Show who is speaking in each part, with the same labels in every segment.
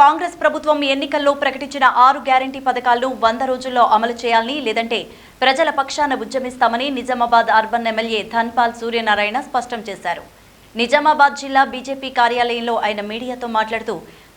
Speaker 1: కాంగ్రెస్ ప్రభుత్వం ఎన్నికల్లో ప్రకటించిన ఆరు గ్యారంటీ పథకాలను వంద రోజుల్లో అమలు చేయాలని లేదంటే ప్రజల పక్షాన ఉద్యమిస్తామని నిజామాబాద్ అర్బన్ ఎమ్మెల్యే ధన్పాల్ సూర్యనారాయణ స్పష్టం చేశారు. నిజామాబాద్ జిల్లా బీజేపీ కార్యాలయంలో ఆయన మీడియాతో మాట్లాడుతూ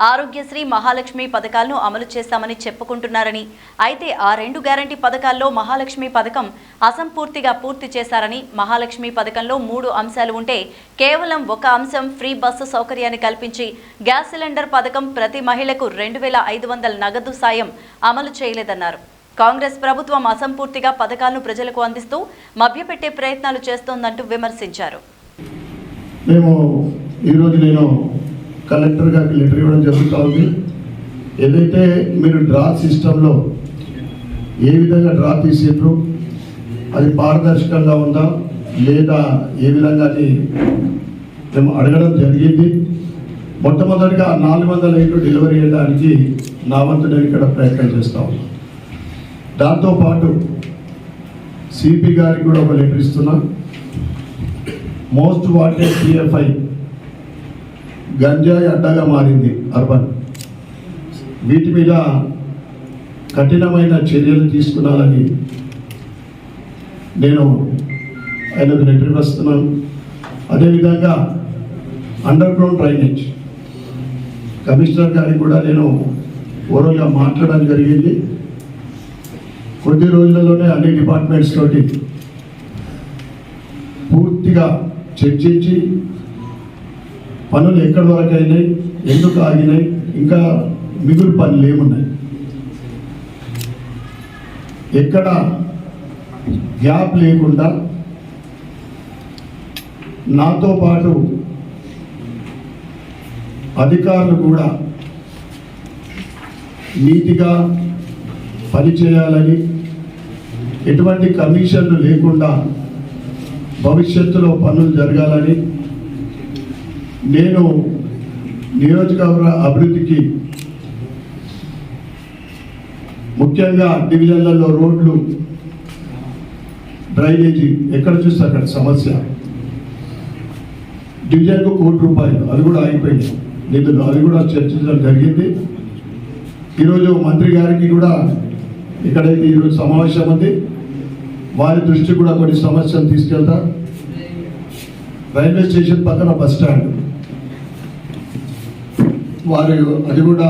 Speaker 1: ఆరోగ్యశ్రీ మహాలక్ష్మి పథకాలను అమలు చేస్తామని చెప్పుకుంటున్నారని. అయితే ఆ రెండు గ్యారంటీ పథకాల్లో మహాలక్ష్మి పథకం అసంపూర్తిగా పూర్తి చేశారని మహాలక్ష్మి పథకంలో మూడు అంశాలు ఉంటే కేవలం ఒక అంశం ఫ్రీ బస్సు సౌకర్యాన్ని కల్పించి గ్యాస్ సిలిండర్ పథకం ప్రతి మహిళకు రెండు వేల ఐదు వందల నగదు సాయం అమలు చేయలేదన్నారు. కాంగ్రెస్ ప్రభుత్వం అసంపూర్తిగా పథకాలను ప్రజలకు అందిస్తూ మభ్యపెట్టే ప్రయత్నాలు చేస్తోందంటూ విమర్శించారు.
Speaker 2: మేము ఈరోజు నేను కలెక్టర్ గారికి లెటర్ ఇవ్వడం జరుగుతూ ఉంది. ఏదైతే మీరు డ్రా సిస్టంలో ఏ విధంగా డ్రా తీసిండ్రు అది పారదర్శకంగా ఉందా లేదా ఏ విధంగా అది మేము అడగడం జరిగింది. మొట్టమొదటిగా నాలుగు వందల ఇంట్లు డెలివరీ చేయడానికి నా వంతు నేను ఇక్కడ ప్రయత్నం చేస్తా ఉన్నాను దాంతోపాటు సిపి గారికి కూడా ఒక లెటర్ ఇస్తున్నా. మోస్ట్ వాంటెడ్ పిఎఫ్ఐ గంజాయి అడ్డగా మారింది అర్బన్. వీటి మీద కఠినమైన చర్యలు తీసుకున్నాలని నేను ఆయనకు లెటర్ వస్తున్నాను అదేవిధంగా అండర్ గ్రౌండ్ డ్రైనేజ్. కమిషనర్ గారికి కూడా నేను ఓరల్గా మాట్లాడడం జరిగింది. కొద్ది రోజులలోనే అన్ని డిపార్ట్మెంట్స్ తోటి పూర్తిగా చర్చించి పనులు ఎక్కడి వరకు అయినాయి ఎందుకు ఆగినాయి ఇంకా మిగులు పనులు ఏమున్నాయి? ఎక్కడ గ్యాప్ లేకుండా నాతో పాటు అధికారులు కూడా నీతిగా పనిచేయాలని ఎటువంటి కమిషన్లు లేకుండా భవిష్యత్తులో పనులు జరగాలని నేను నియోజకవర్గ అభివృద్ధికి ముఖ్యంగా డివిజన్లలో రోడ్లు డ్రైనేజీ ఎక్కడ చూస్తే అక్కడ సమస్య. డివిజన్కు కోటి రూపాయలు అది కూడా అయిపోయింది. నిధులు అది కూడా చర్చించడం జరిగింది. ఈరోజు మంత్రి గారికి కూడా ఇక్కడైతే ఈరోజు సమావేశం ఉంది వారి దృష్టి కూడా కొన్ని సమస్యలు తీసుకెళ్తా. రైల్వే స్టేషన్ పక్కన బస్ స్టాండ్. వారు అది కూడా